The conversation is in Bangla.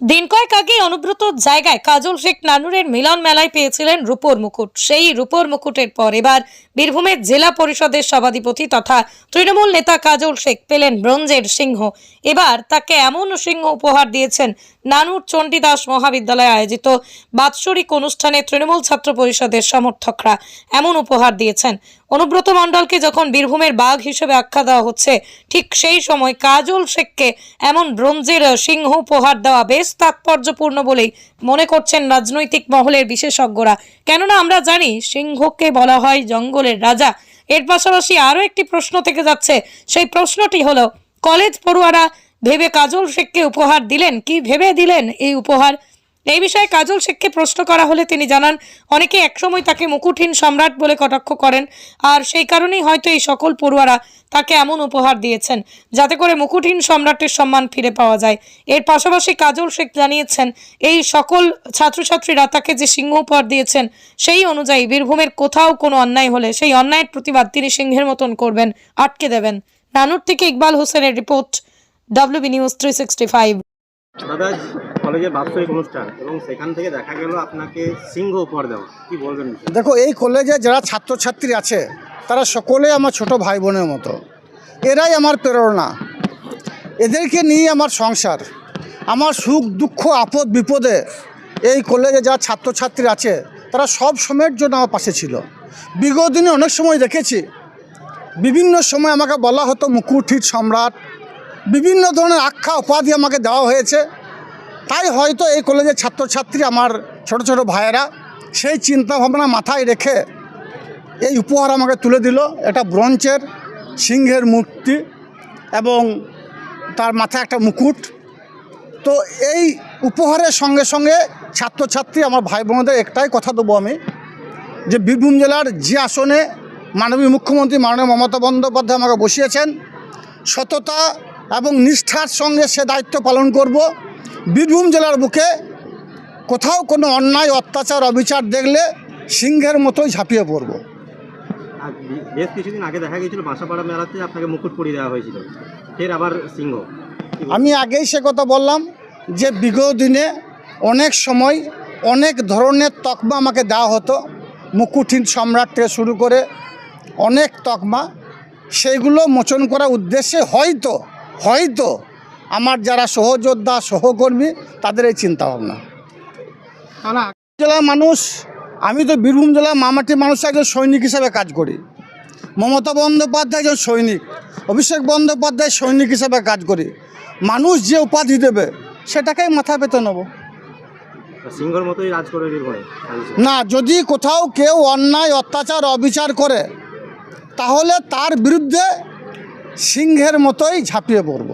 দিন কয়েক আগে অনুব্রত জায়গায় কাজল শেখ নানুরের মিলন মেলায় পেয়েছিলেন রূপোর মুকুট। সেই রূপোর মুকুটের পর এবার বীরভূমের জেলা পরিষদের সভাধিপতি তথা তৃণমূল নেতা কাজল শেখ পেলেন ব্রোঞ্জের সিংহ। এবার তাকে এমন সিংহ উপহার দিয়েছেন নানুর চণ্ডীদাস মহাবিদ্যালয়ে আয়োজিত বাৎসরিক অনুষ্ঠানে তৃণমূল ছাত্র পরিষদের সমর্থকরা এমন উপহার দিয়েছেন। অনুব্রত মণ্ডলকে যখন বীরভূমের বাঘ হিসেবে আখ্যা দেওয়া হচ্ছে, ঠিক সেই সময় কাজল শেখকে এমন ব্রোঞ্জের সিংহ উপহার দেওয়া বেশ তাৎপর্যপূর্ণ বলেই মনে করছেন রাজনৈতিক মহলের বিশেষজ্ঞরা। কেননা আমরা জানি সিংহকে বলা হয় জঙ্গলের রাজা। এর পাশাপাশি আরও একটি প্রশ্ন থেকে যাচ্ছে, সেই প্রশ্নটি হলো, কলেজ পড়ুয়ারা ভেবে কাজল শেখকে উপহার দিলেন? কি ভেবে দিলেন এই উপহার? এই বিষয়ে কাজল শেখকে প্রশ্ন করা হলে তিনি জানান, অনেকে একসময় তাকে মুকুটহীন সম্রাট বলে কটাক্ষ করেন, আর সেই কারণেই হয়তো এই সকল পড়ুয়ারা তাকে এমন উপহার দিয়েছেন, যাতে করে মুকুটহীন সম্রাটের সম্মান ফিরে পাওয়া যায়। এর পাশাপাশি কাজল শেখ জানিয়েছেন, এই সকল ছাত্রছাত্রীরা তাকে যে সিংহ উপহার দিয়েছেন, সেই অনুযায়ী বীরভূমের কোথাও কোনো অন্যায় হলে সেই অন্যায়ের প্রতিবাদ তিনি সিংহের মতন করবেন, আটকে দেবেন। নানুর থেকে ইকবাল হোসেনের report WB news three sixty five অনুষ্ঠান এবং সেখান থেকে দেখা গেল আপনাকে সিংহ উপহার দেওয়া। কি বলবেন? দেখো, এই কলেজে যারা ছাত্রছাত্রী আছে, তারা সকলে আমার ছোট ভাই বোনের মতো। এরাই আমার প্রেরণা। এদেরকে নিয়ে আমার সংসার, আমার সুখ, দুঃখ, আপদ, বিপদে এই কলেজে যারা ছাত্রছাত্রী আছে, তারা সব সময়ের জন্য আমার পাশে ছিল। বিগত দিনে অনেক সময় দেখেছি, বিভিন্ন সময় আমাকে বলা হতো মুকুঠির সম্রাট, বিভিন্ন ধরনের আখ্যা, উপাধি আমাকে দেওয়া হয়েছে। তাই হয়তো এই কলেজের ছাত্রছাত্রী আমার ছোট ছোট ভাইয়েরা সেই চিন্তাভাবনা মাথায় রেখে এই উপহার আমাকে তুলে দিল। এটা ব্রঞ্চের সিংহের মূর্তি এবং তার মাথায় একটা মুকুট। তো এই উপহারের সঙ্গে সঙ্গে ছাত্রছাত্রী আমার ভাই বোনদের একটাই কথা দেবো আমি, যে বীরভূম জেলার যে আসনে মাননীয় মুখ্যমন্ত্রী মাননীয় মমতা বন্দ্যোপাধ্যায় আমাকে বসিয়েছেন, সততা এবং নিষ্ঠার সঙ্গে সে দায়িত্ব পালন করব। বীরভূম জেলার বুকে কোথাও কোনো অন্যায় অত্যাচার অবিচার দেখলে সিংহের মতোই ঝাঁপিয়ে পড়ব। বেশ কিছুদিন আগে দেখা গিয়েছিল বাসাপাড়া মেলাতে আপনাকে মুকুট পরিয়ে দেওয়া হয়েছিল। ফের আবার সিংহ। আমি আগেই সে কথা বললাম যে বিগত দিনে অনেক সময় অনেক ধরনের তকমা আমাকে দেওয়া হতো। মুকুটহীন সম্রাট থেকে শুরু করে অনেক তকমা সেইগুলো মোচন করার উদ্দেশ্যে হয়তো হয়তো আমার যারা সহযোদ্ধা সহকর্মী তাদের এই চিন্তাভাবনা। জেলার মানুষ আমি তো বীরভূম জেলার মামাটি মানুষ একজন সৈনিক হিসাবে কাজ করি। মমতা বন্দ্যোপাধ্যায় একজন সৈনিক অভিষেক বন্দ্যোপাধ্যায় সৈনিক হিসাবে কাজ করি। মানুষ যে উপাধি দেবে সেটাকেই মাথা পেতে নেব। সিংহর মতোই রাজ করে বীরভূমে? না যদি কোথাও কেউ অন্যায় অত্যাচার অবিচার করে তাহলে তার বিরুদ্ধে সিংহের মতোই ঝাঁপিয়ে পড়ব।